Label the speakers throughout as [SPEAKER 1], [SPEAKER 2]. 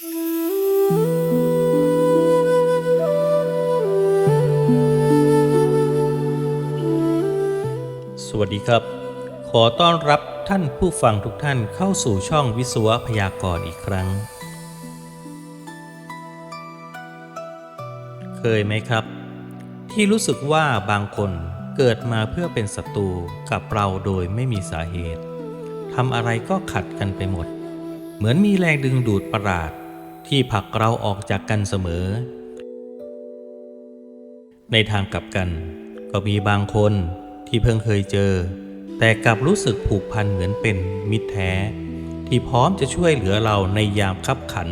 [SPEAKER 1] สวัสดีครับ ขอต้อนรับท่านผู้ฟังทุกท่านเข้าสู่ช่องวิศวะพยากรณ์อีกครั้ง เคยไหมครับ ที่รู้สึกว่าบางคนเกิดมาเพื่อเป็นศัตรูกับเราโดยไม่มีสาเหตุทำอะไรก็ขัดกันไปหมด เหมือนมีแรงดึงดูดประหลาด ที่ผลักเราออกจากกันเสมอ ในทางกลับกัน ก็มีบางคนที่เพิ่งเคยเจอ แต่กลับรู้สึกผูกพันเหมือนเป็นมิตรแท้ ที่พร้อมจะช่วยเหลือเราในยามคับขัน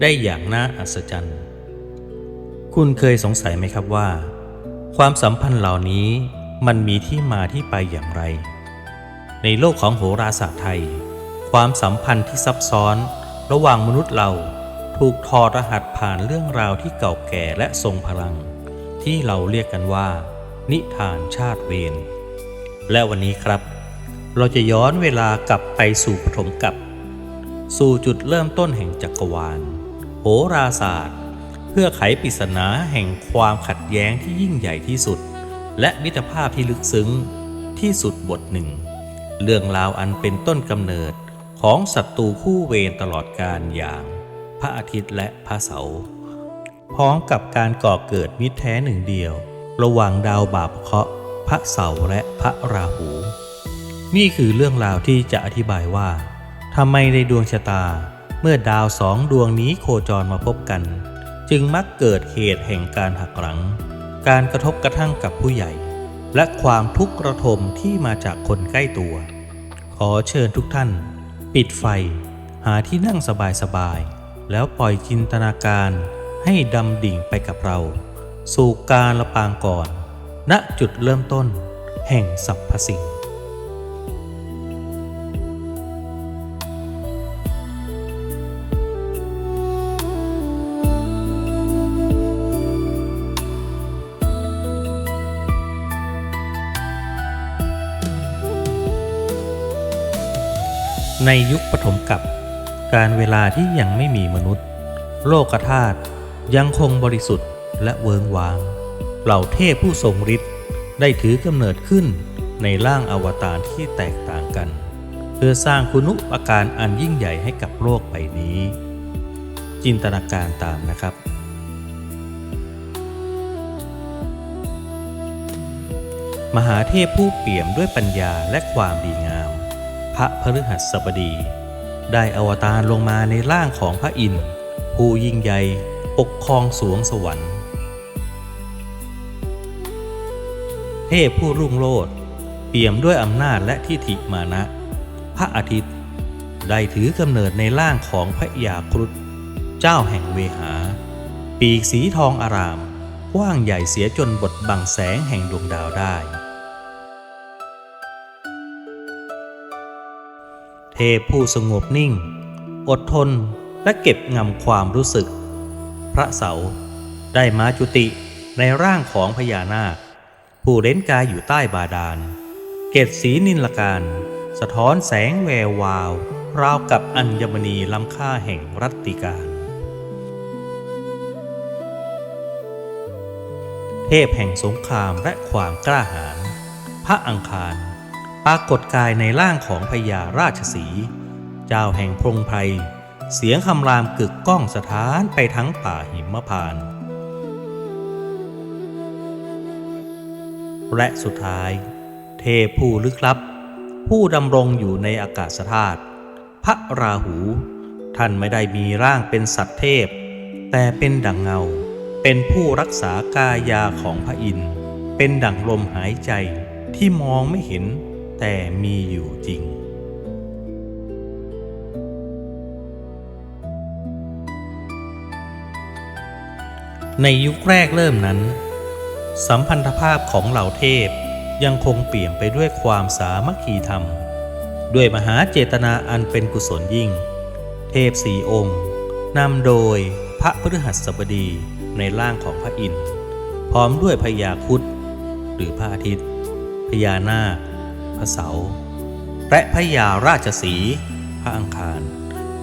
[SPEAKER 1] ได้อย่างน่าอัศจรรย์ คุณเคยสงสัยไหมครับว่า ความสัมพันธ์เหล่านี้มันมีที่มาที่ไปอย่างไร ในโลกของโหราศาสตร์ไทย ความสัมพันธ์ที่ซับซ้อนระหว่างมนุษย์เรา ถูกทอดรหัสผ่านเรื่องราวที่เก่าแก่และทรงพลัง ที่เราเรียกกันว่า นิทานชาติเวรและวันนี้ครับ เราจะย้อนเวลากลับไปสู่ปฐมกัปสู่จุดเริ่มต้นแห่งจักรวาล โหราศาสตร์ เพื่อไขปริศนาแห่งความขัดแย้งที่ยิ่งใหญ่ที่สุด และมิตรภาพที่ลึกซึ้งที่สุดบทหนึ่ง เรื่องราวอันเป็นต้นกำเนิดของศัตรูคู่เวรตลอดการอย่าง ระอาทิตย์และพระเสาร์พร้อมกับการก่อเกิดมิตรแท้หนึ่งเดียว ระหว่างดาวบาปเคราะห์พระเสาร์และพระราหู นี่คือเรื่องราวที่จะอธิบายว่าทำไมในดวงชะตา เมื่อดาวสองดวงนี้โคจรมาพบกัน จึงมักเกิดเหตุแห่งการหักหลัง การกระทบกระทั่งกับผู้ใหญ่ และความทุกข์ระทมที่มาจากคนใกล้ตัว ขอเชิญทุกท่าน ปิดไฟ หาที่นั่งสบายๆ แล้วปล่อยจินตนาการให้ดำดิ่งไปกับเรา สู่การละปางก่อน ณจุดเริ่มต้นแห่งสรรพสิ่งในยุคปฐมกัป การเวลาที่ยังไม่มีมนุษย์ โลกธาตุยังคงบริสุทธิ์และเวิงวาง เหล่าเทพผู้ทรงฤทธิ์ได้ถือกำเนิดขึ้นในร่างอวตารที่แตกต่างกัน เพื่อสร้างคุณุปการอันยิ่งใหญ่ให้กับโลกใบนี้ จินตนาการตามนะครับมหาเทพผู้เปี่ยมด้วยปัญญาและความดีงาม พระพฤหัสบดี ได้อวตารลงมาในร่างของพระอินทร์ผู้ยิ่งใหญ่ปกครองสวงสวรรค์ เทพผู้รุ่งโรจน์เปี่ยมด้วยอำนาจและทิฏฐิมานะ พระอาทิตย์ได้ถือกำเนิดในร่างของพระยาครุฑเจ้าแห่งเวหา ปีกสีทองอารามกว้างใหญ่เสียจนบดบังแสงแห่งดวงดาวได้ เทพผู้สงบนิ่ง อดทนและเก็บงำความรู้สึก พระเสาร์ได้มาจุติในร่างของพญานาค ผู้เล้นกายอยู่ใต้บาดาล เกศสีนินลการ สะท้อนแสงแวววาว ราวกับอัญมณีล้ำค่าแห่งรัตติการ เทพแห่งสงครามและความกล้าหาญพระอังคาร ปรากฏกายในร่างของพญาราชสี เจ้าแห่งพงไพรเสียงคำรามกึกก้องสถานไปทั้งป่าหิมพาน และสุดท้าย เทพผู้ลึกลับ ผู้ดำรงอยู่ในอากาศธาตุพระราหู ท่านไม่ได้มีร่างเป็นสัตว์เทพ แต่เป็นดั่งเงา เป็นผู้รักษากายาของพระอินทร์เป็นดั่งลมหายใจที่มองไม่เห็น แต่มีอยู่จริง ในยุคแรกเริ่มนั้น สัมพันธภาพของเหล่าเทพยังคงเปลี่ยมไปด้วยความสามัคคีธรรม ด้วยมหาเจตนาอันเป็นกุศลยิ่ง เทพสี่องค์นำโดยพระพฤหัสบดีในร่างของพระอินทร์พร้อมด้วยพญาคุดหรือพระอาทิตย์พญานาค พระเสาร์และพญาราชสีพระอังคาร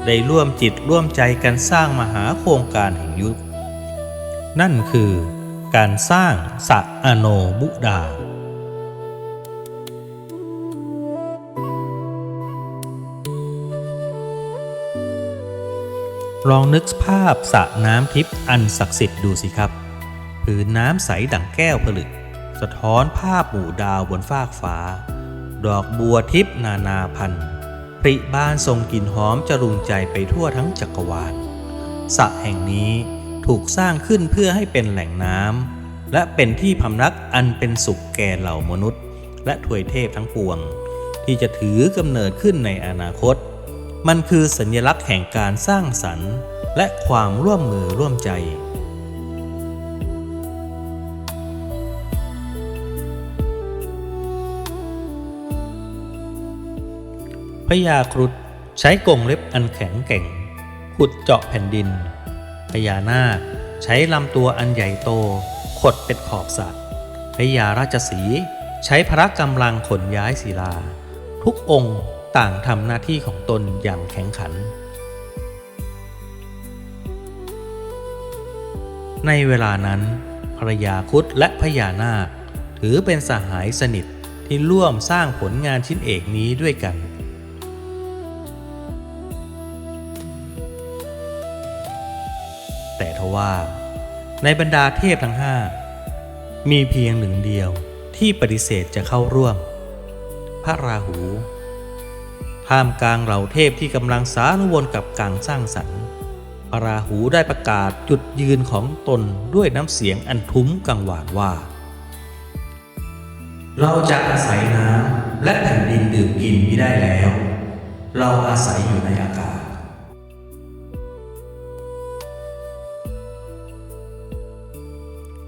[SPEAKER 1] ได้ร่วมจิตร่วมใจกันสร้างมหาโครงการแห่งยุค นั่นคือการสร้างสะอโนบุดาลองนึกภาพสระน้ำทิพย์อันศักดิ์สิทธิ์ดูสิครับผืนน้ำใสดั่งแก้วผลึก สะท้อนภาพหมู่ดาวบนฟากฟ้า ดอกบัวทิพนานาพันธุ์ปริบานทรงกลิ่นหอมจรุงใจไปทั่วทั้งจักรวาลสระแห่งนี้ถูกสร้างขึ้นเพื่อให้เป็นแหล่งน้ำและเป็นที่พำนักอันเป็นสุขแก่เหล่ามนุษย์ และถวยเทพทั้งปวง ที่จะถือกำเนิดขึ้นในอนาคต มันคือสัญลักษณ์แห่งการสร้างสรรค์ และความร่วมมือร่วมใจ พญาครุฑใช้กงเล็บอันแข็งแกร่ง ขุดเจาะแผ่นดิน พญานาคใช้ลำตัวอันใหญ่โต ขดเป็นขอบสระพญาราชสีใช้พระกำลังขนย้ายศิลา ทุกองค์ต่างทำหน้าที่ของตนอย่างแข็งขัน ในเวลานั้นพรยาครุฑและพญานาค ถือเป็นสหายสนิทที่ร่วมสร้างผลงานชิ้นเอกนี้ด้วยกัน แต่ทว่าในบรรดาเทพทั้งห้ามีเพียงหนึ่งเดียวที่ปฏิเสธจะเข้าร่วม พระราหู ท่ามกลางเหล่าเทพที่กำลังสารุวนกับการสร้างสรรค์พระราหูได้ประกาศจุดยืนของตนด้วยน้ำเสียงอันทุ้มกังวานว่า เราจะอาศัยน้ำและแผ่นดินดื่มกินไม่ได้แล้ว เราอาศัยอยู่ในอากาศ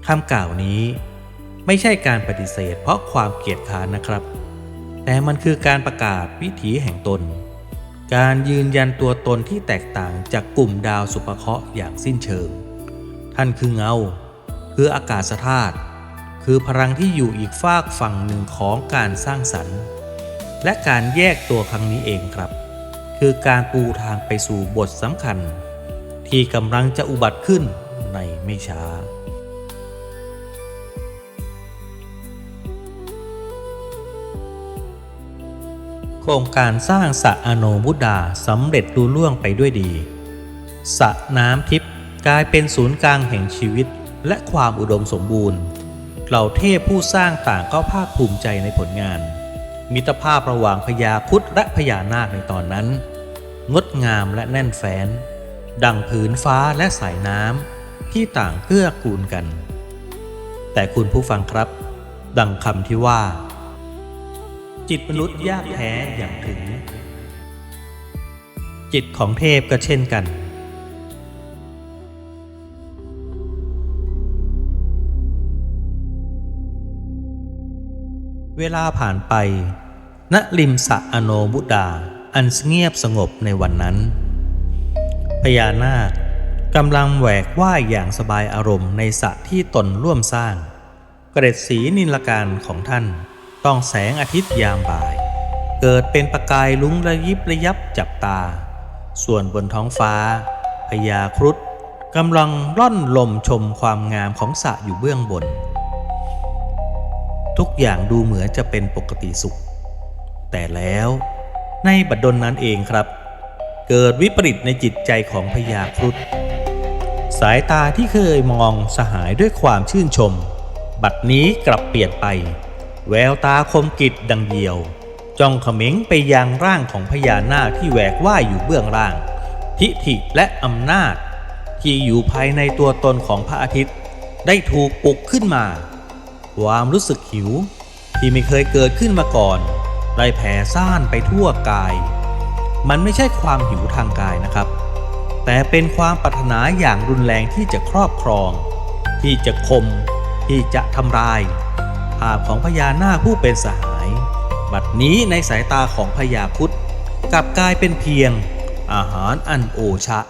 [SPEAKER 1] คำกล่าวนี้ ไม่ใช่การปฏิเสธเพราะความเกลียดค้านนะครับ แต่มันคือการประกาศวิถีแห่งตน การยืนยันตัวตนที่แตกต่างจากกลุ่มดาวสุภเคราะห์อย่างสิ้นเชิง ท่านคือเงา คืออากาศธาตุคือพลังที่อยู่อีกฝากฝั่งหนึ่งของการสร้างสรรค์ และการแยกตัวครั้งนี้เองครับ คือการปูทางไปสู่บทสำคัญ ที่กำลังจะอุบัติขึ้นในไม่ช้า โครงการสร้างสระอโนบุดาสำเร็จลุล่วงไปด้วยดีสระน้ำทิพย์กลายเป็นศูนย์กลางแห่งชีวิตและความอุดมสมบูรณ์ เหล่าเทพผู้สร้างต่างก็ภาคภูมิใจในผลงาน มิตรภาพระหว่างพญาคุดและพญานาคในตอนนั้น งดงามและแน่นแฟ้น ดังผืนฟ้าและสายน้ำที่ต่างเกื้อกูลกัน แต่คุณผู้ฟังครับ ดังคำที่ว่า จิตมนุษย์ยากแท้อย่างถึง จิตของเทพก็เช่นกัน เวลาผ่านไป ณริมสระอโนบุดา อันเงียบสงบในวันนั้น พญานาคกำลังแหวกว่ายอย่างสบายอารมณ์ในสระที่ตนร่วมสร้าง เกร็ดสีนิลการของท่าน ต้องแสงอาทิตย์ยามบ่าย เกิดเป็นประกายลุ้งระยิบระยับจับตา ส่วนบนท้องฟ้าพญาครุฑกำลังร่อนลมชมความงามของสระอยู่เบื้องบน ทุกอย่างดูเหมือนจะเป็นปกติสุข แต่แล้วในบัดดลนั้นเองครับ เกิดวิปริตในจิตใจของพญาครุฑสายตาที่เคยมองสหายด้วยความชื่นชม บัดนี้กลับเปลี่ยนไป แววตาคมกิดดังเดียว จ้องเขม็งไปยังร่างของพญานาคที่แหวกว่ายอยู่เบื้องล่าง ทิฐิและอำนาจ ที่อยู่ภายในตัวตนของพระอาทิตย์ ได้ถูกปลุกขึ้นมา ความรู้สึกหิว ที่ไม่เคยเกิดขึ้นมาก่อน ได้แผ่ซ่านไปทั่วกาย มันไม่ใช่ความหิวทางกายนะครับ แต่เป็นความปรารถนาอย่างรุนแรงที่จะครอบครอง ที่จะคมที่จะทำลาย ภาพของพญานาคผู้เป็นสหาย บัดนี้ในสายตาของพญาครุดกลับกลายเป็นเพียงอาหารอันโอชะ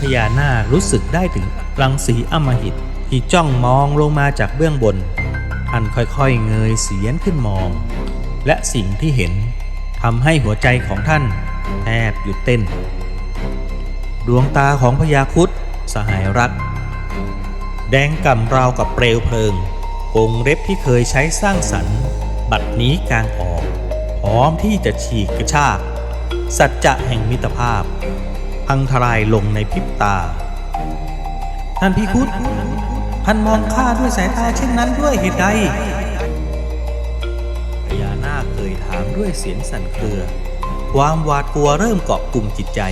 [SPEAKER 1] พญานาครู้สึกได้ถึงรังสีอมหิตที่จ้องมองลงมาจากเบื้องบน ท่านค่อยๆเงยเสียนขึ้นมอง และสิ่งที่เห็นทำให้หัวใจของท่านแทบหยุดเต้น ดวงตาของพญาคุด สหายรัก แดงก่ำราวกับเปลวเพลิงกงเล็บที่เคยใช้สร้างสรรค์ บัดนี้กลางออก พร้อมที่จะฉีกกระชาก สัจจะแห่งมิตรภาพ พังทลายลงในพริบตา ท่านพี่คุดท่านมองข้าด้วยสายตาเช่นนั้นด้วยเหตุใดพญานาคเคยถามด้วยเสียงสั่นเครือ ความหวาดกลัวเริ่มเกาะกลุ่มจิตใจ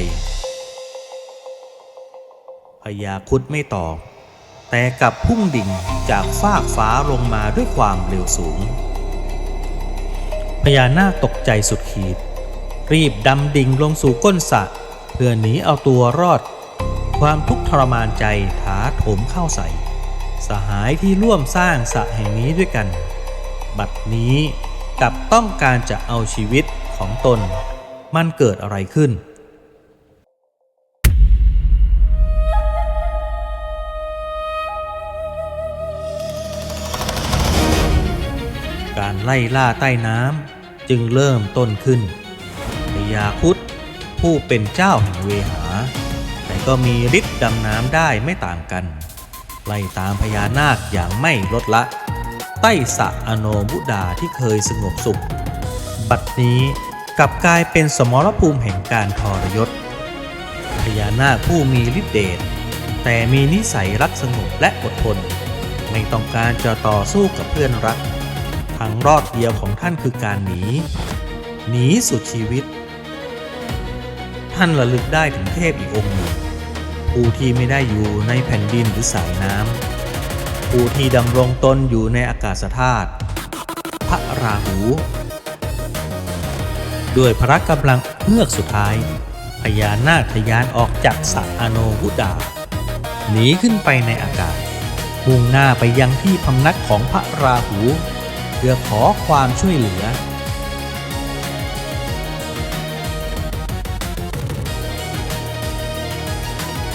[SPEAKER 1] พญาคุดไม่ตอบ แต่กลับพุ่งดิ่งจากฟากฟ้าลงมาด้วยความเร็วสูง พญานาคตกใจสุดขีด รีบดำดิ่งลงสู่ก้นสระเพื่อหนีเอาตัวรอด ความทุกข์ทรมานใจถาโถมเข้าใส่ สหายที่ร่วมสร้างสระแห่งนี้ด้วยกัน บัดนี้กลับต้องการจะเอาชีวิตของตน มันเกิดอะไรขึ้น ไล่ล่าใต้น้ำจึงเริ่มต้นขึ้นพญาคุดผู้เป็นเจ้าแห่งเวหา แต่ก็มีฤทธิ์ดำน้ำได้ไม่ต่างกัน ไล่ตามพญานาคอย่างไม่ลดละ ใต้สะอโนบุดาที่เคยสงบสุข บัดนี้กลับกลายเป็นสมรภูมิแห่งการทรยศพญานาคผู้มีฤทธิ์เดชแต่มีนิสัยรักสงบและอดทน ไม่ต้องการจะต่อสู้กับเพื่อนรักางรอดเดียวของท่านคือการหนี หนีสุดชีวิต ท่านระลึกได้ถึงเทพอีกองค์หนึ่งผู้ที่ไม่ได้อยู่ในแผ่นดินหรือสายน้ำผู้ที่ดำรงตนอยู่ในอากาศธาตุพระราหู ด้วยพระกำลังเฮือกสุดท้ายพญานาคทยานออกจากสระอโนวุดา หนีขึ้นไปในอากาศมุ่งหน้าไปยังที่พำนักของพระราหู พื่อขอความช่วยเหลือ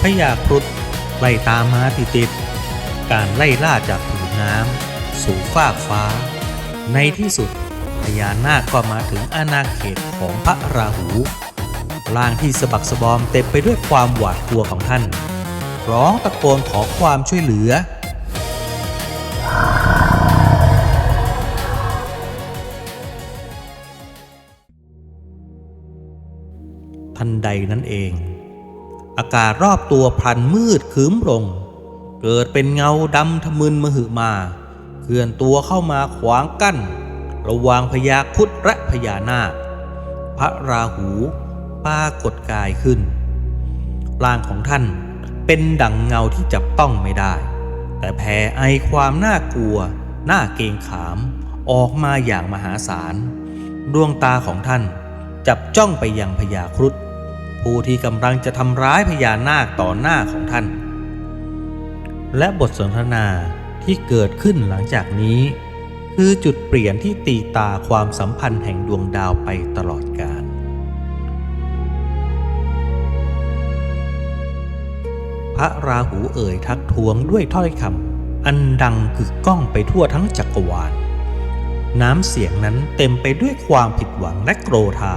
[SPEAKER 1] พญาครุฑไล่ตามมาติดติด การไล่ล่าจากผืนน้ำสู่ฟากฟ้า ในที่สุดพญานาคก็มาถึงอาณาเขตของพระราหูร่างที่สะบักสะบอมเต็มไปด้วยความหวาดกลัวของท่าน ร้องตะโกนขอความช่วยเหลือ ทันใดนั้นเอง อากาศรอบตัวพลันมืดครึ้มลง เกิดเป็นเงาดำทะมึนมหึมาเคลื่อนตัวเข้ามาขวางกั้น ระหว่างพญาครุดและพญานาค พระราหูปรากฏกายขึ้น ร่างของท่านเป็นดั่งเงาที่จับต้องไม่ได้ แต่แผ่ไอความน่ากลัว น่าเกรงขามออกมาอย่างมหาศาล ดวงตาของท่านจับจ้องไปยังพญาครุฑ ผู้ที่กำลังจะทำร้ายพญานาคต่อหน้าของท่าน และบทสนทนาที่เกิดขึ้นหลังจากนี้ คือจุดเปลี่ยนที่ตีตาความสัมพันธ์แห่งดวงดาวไปตลอดกาลพระราหูเอ่ยทักท้วงด้วยถ้อยคำอันดังกึกก้องไปทั่วทั้งจักรวาล น้ำเสียงนั้นเต็มไปด้วยความผิดหวังและโกรธา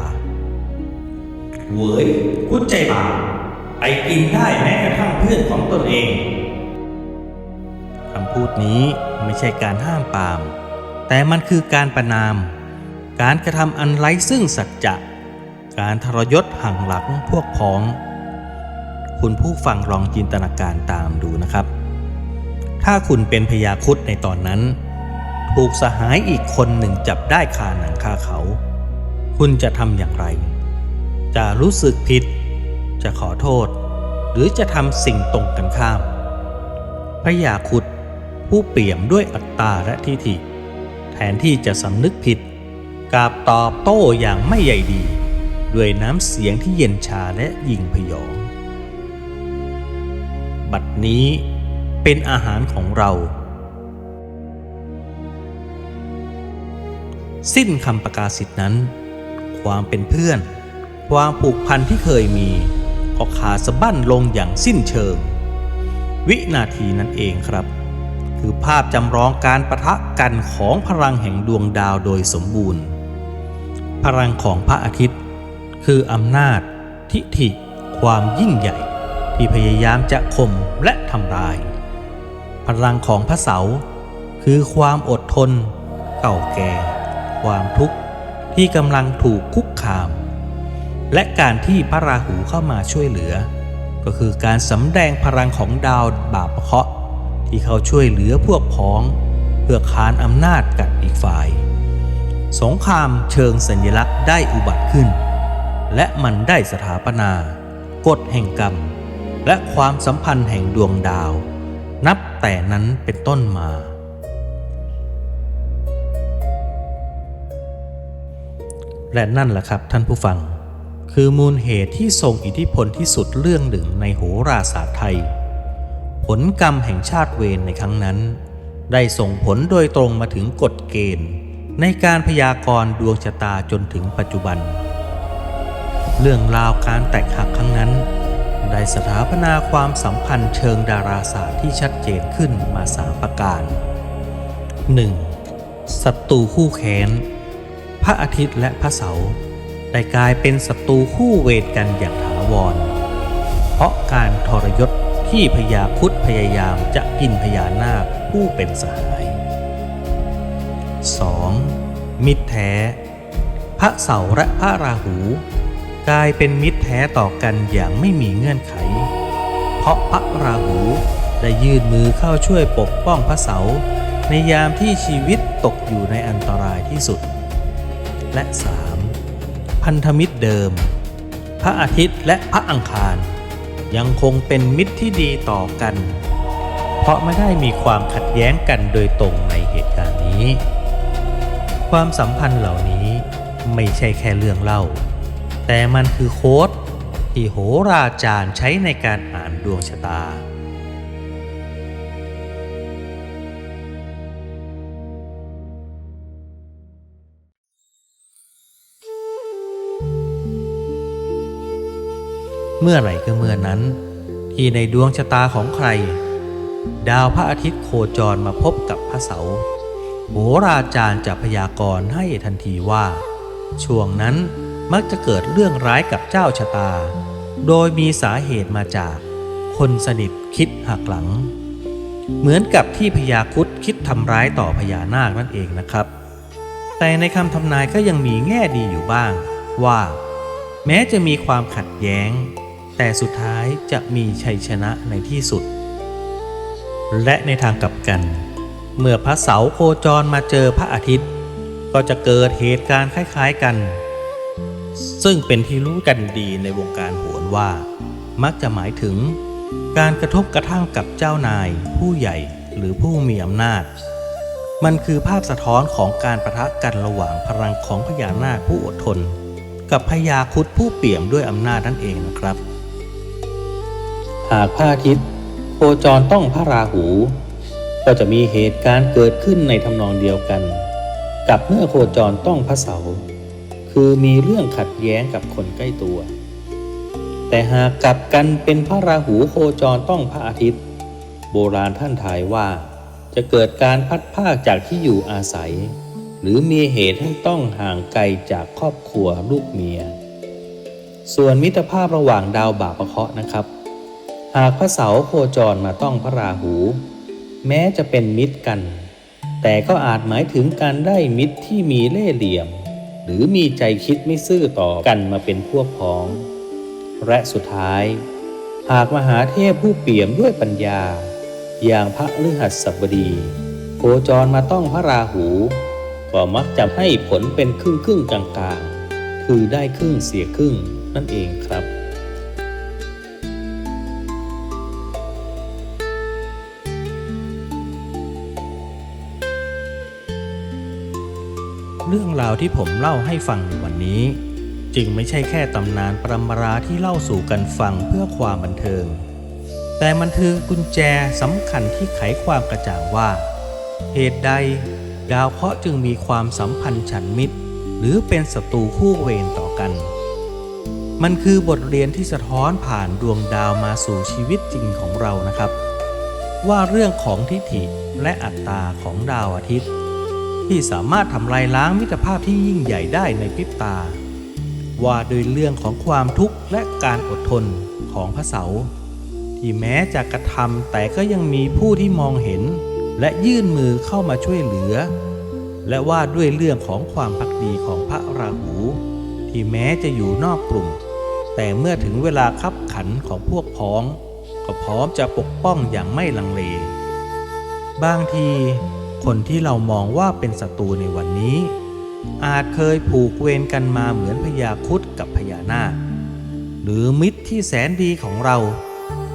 [SPEAKER 1] เว้ยกุใจบาปไปกินได้แม้กระทั่งเพื่อนของตนเองคำพูดนี้ไม่ใช่การห้ามปาม แต่มันคือการประนาม การกระทำอันไร้ซึ่งสัจจะ การทรยศหังหลังพวกพ้อง คุณผู้ฟังลองจินตนาการตามดูนะครับ ถ้าคุณเป็นพญาคุดในตอนนั้น ถูกสหายอีกคนหนึ่งจับได้คาหนังคาเขา คุณจะทำอย่างไร จะรู้สึกผิด จะขอโทษ หรือจะทำสิ่งตรงกันข้าม พระยาคุดผู้เปี่ยมด้วยอัตตาและทิฏฐิ แทนที่จะสำนึกผิดกาบตอบโต้อย่างไม่ใหญ่ดี ด้วยน้ำเสียงที่เย็นชาและยิงพยอง บัดนี้เป็นอาหารของเรา สิ้นคำประกาศสิทธินั้น ความเป็นเพื่อน ความผูกพันที่เคยมีก็ขาดสะบั้นลงอย่างสิ้นเชิง วินาทีนั้นเองครับ คือภาพจำลองการประทะกันของพลังแห่งดวงดาวโดยสมบูรณ์ พลังของพระอาทิตย์ คืออำนาจ ทิฐิ ความยิ่งใหญ่ ที่พยายามจะข่มและทำลาย พลังของพระเสาร์คือความอดทน เก่าแก่ ความทุกข์ที่กำลังถูกคุกคาม และการที่พระราหูเข้ามาช่วยเหลือ ก็คือการสำแดงพลังของดาวบาปเคราะห์ที่เขาช่วยเหลือพวกพ้อง เพื่อค้านอำนาจกับอีกฝ่าย สงครามเชิงสัญลักษณ์ได้อุบัติขึ้น และมันได้สถาปนากฎแห่งกรรม และความสัมพันธ์แห่งดวงดาว นับแต่นั้นเป็นต้นมา และนั่นแหละครับท่านผู้ฟัง คือมูลเหตุที่ทรงอิทธิพลที่สุดเรื่องหนึ่งในโหราศาสตร์ไทย ผลกรรมแห่งชาติเวรในครั้งนั้น ได้ส่งผลโดยตรงมาถึงกฎเกณฑ์ ในการพยากรณ์ดวงชะตาจนถึงปัจจุบัน เรื่องราวการแตกหักครั้งนั้น ได้สถาปนาความสัมพันธ์เชิงดาราศาสตร์ที่ชัดเจนขึ้นมาสามประการ 1. ศัตรูคู่แค้น พระอาทิตย์และพระเสาร์ ได้กลายเป็นศัตรูคู่เวรกันอย่างถาวร เพราะการทรยศที่พญาคุดพยายามจะกินพญานาคผู้เป็นสหาย 2. มิตรแท้ พระเสาร์และพระราหู กลายเป็นมิตรแท้ต่อกันอย่างไม่มีเงื่อนไข เพราะพระราหูได้ยื่นมือเข้าช่วยปกป้องพระเสาร์ในยามที่ชีวิตตกอยู่ในอันตรายที่สุด และ 3. พันธมิตรเดิม พระอาทิตย์และพระอังคาร ยังคงเป็นมิตรที่ดีต่อกัน เพราะไม่ได้มีความขัดแย้งกันโดยตรงในเหตุการณ์นี้ ความสัมพันธ์เหล่านี้ไม่ใช่แค่เรื่องเล่า แต่มันคือโค้ดที่โหราจารย์ใช้ในการอ่านดวงชะตา เมื่อไหร่ก็เมื่อนั้น ที่ในดวงชะตาของใคร ดาวพระอาทิตย์โคจรมาพบกับพระเสาร์โหราจารย์จะพยากรณ์ให้ทันทีว่า ช่วงนั้นมักจะเกิดเรื่องร้ายกับเจ้าชะตา โดยมีสาเหตุมาจาก คนสนิทคิดหักหลัง เหมือนกับที่พญาคุดคิดทำร้ายต่อพญานาคนั่นเองนะครับ แต่ในคำทำนายก็ยังมีแง่ดีอยู่บ้าง ว่า แม้จะมีความขัดแย้ง แต่สุดท้ายจะมีชัยชนะในที่สุด และในทางกลับกัน เมื่อพระเสาโคจรมาเจอพระอาทิตย์ ก็จะเกิดเหตุการณ์คล้ายๆกัน ซึ่งเป็นที่รู้กันดีในวงการโหรว่า มักจะหมายถึง การกระทบกระทั่งกับเจ้านาย ผู้ใหญ่หรือผู้มีอำนาจ มันคือภาพสะท้อนของการประทะกันระหว่างพลังของพญานาคผู้อดทนกับพญาคุดผู้เปี่ยมด้วยอำนาจนั่นเองนะครับ หากพระอาทิตย์โคจรต้องพระราหู ก็จะมีเหตุการณ์เกิดขึ้นในทำนองเดียวกัน กับเมื่อโคจรต้องพระเสาร์คือมีเรื่องขัดแย้งกับคนใกล้ตัว แต่หากกลับกันเป็นพระราหูโคจรต้องพระอาทิตย์ โบราณท่านทายว่า จะเกิดการพัดพรากจากที่อยู่อาศัย หรือมีเหตุให้ต้องห่างไกลจากครอบครัวลูกเมีย ส่วนมิตรภาพระหว่างดาวบาปเคราะห์นะครับ หากพระเสาโคจรมาต้องพระราหู แม้จะเป็นมิตรกัน แต่ก็อาจหมายถึงการได้มิตรที่มีเล่ห์เหลี่ยม หรือมีใจคิดไม่ซื่อต่อกันมาเป็นพวกพ้อง และสุดท้าย หากมหาเทพผู้เปี่ยมด้วยปัญญา อย่างพระฤหัสบดีโคจรมาต้องพระราหู ก็มักจะให้ผลเป็นครึ่งครึ่งกลางๆคือได้ครึ่งเสียครึ่งนั่นเองครับ เรื่องราวที่ผมเล่าให้ฟังในวันนี้ จึงไม่ใช่แค่ตำนานปรำราที่เล่าสู่กันฟังเพื่อความบันเทิง แต่มันคือกุญแจสำคัญที่ไขความกระจ่างว่า เหตุใดดาวเคราะห์จึงมีความสัมพันธ์ฉันมิตร หรือเป็นศัตรูคู่เวรต่อกัน มันคือบทเรียนที่สะท้อนผ่านดวงดาวมาสู่ชีวิตจริงของเรานะครับ ว่าเรื่องของทิฏฐิและอัตตาของดาวอาทิตย์ ที่สามารถทำลายล้างมิตรภาพที่ยิ่งใหญ่ได้ในพริบตา ว่าโดยเรื่องของความทุกข์และการอดทนของพระเสาที่แม้จะกระทำแต่ก็ยังมีผู้ที่มองเห็น และยื่นมือเข้ามาช่วยเหลือ และว่าด้วยเรื่องของความพักดีของพระราหู ที่แม้จะอยู่นอกกลุ่ม แต่เมื่อถึงเวลาคับขันของพวกพ้อง ก็พร้อมจะปกป้องอย่างไม่ลังเล บางที คนที่เรามองว่าเป็นศัตรูในวันนี้ อาจเคยผูกเวรกันมาเหมือนพญาคุดกับพญานาค หรือมิตรที่แสนดีของเรา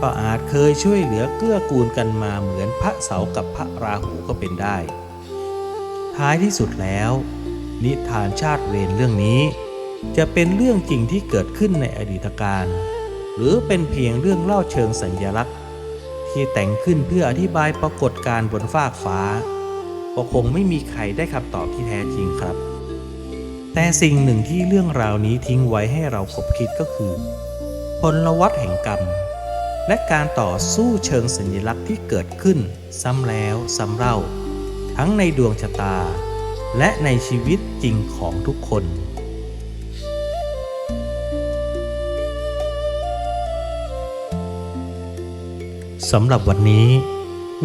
[SPEAKER 1] ก็อาจเคยช่วยเหลือเกื้อกูลกันมาเหมือนพระเสากับพระราหูก็เป็นได้ ท้ายที่สุดแล้ว นิทานชาติเวรเรื่องนี้ จะเป็นเรื่องจริงที่เกิดขึ้นในอดีตการหรือเป็นเพียงเรื่องเล่าเชิงสัญญลักษณ์ ที่แต่งขึ้นเพื่ออธิบายปรากฏการณ์บนฟากฟ้า ก็คงไม่มีใครได้คำตอบที่แท้จริงครับ แต่สิ่งหนึ่งที่เรื่องราวนี้ทิ้งไว้ให้เราคบคิดก็คือพลวัตแห่งกรรม และการต่อสู้เชิงสัญลักษณ์ที่เกิดขึ้น ซ้ำแล้วซ้ำเล่า ทั้งในดวงชะตา และในชีวิตจริงของทุกคนสำหรับวันนี้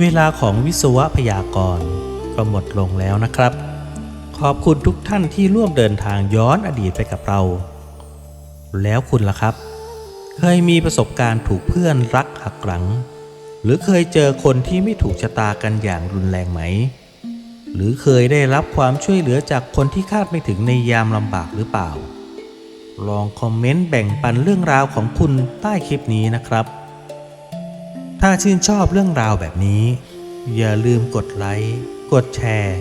[SPEAKER 1] เวลาของวิศวะพยากรณ์ ก็หมดลงแล้วนะครับ ขอบคุณทุกท่านที่ร่วมเดินทางย้อนอดีตไปกับเรา แล้วคุณล่ะครับ เคยมีประสบการณ์ถูกเพื่อนรักหักหลัง หรือเคยเจอคนที่ไม่ถูกชะตากันอย่างรุนแรงไหม หรือเคยได้รับความช่วยเหลือจากคนที่คาดไม่ถึงในยามลำบากหรือเปล่า ลองคอมเมนต์แบ่งปันเรื่องราวของคุณใต้คลิปนี้นะครับ ถ้าชื่นชอบเรื่องราวแบบนี้อย่าลืมกดไลค์ กดแชร์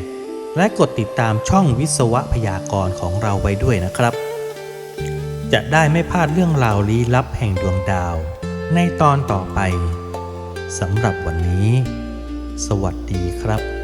[SPEAKER 1] และกดติดตามช่องวิศวะพยากรณ์ของเราไว้ด้วยนะครับ จะได้ไม่พลาดเรื่องราวลี้ลับแห่งดวงดาว ในตอนต่อไปสำหรับวันนี้ สวัสดีครับ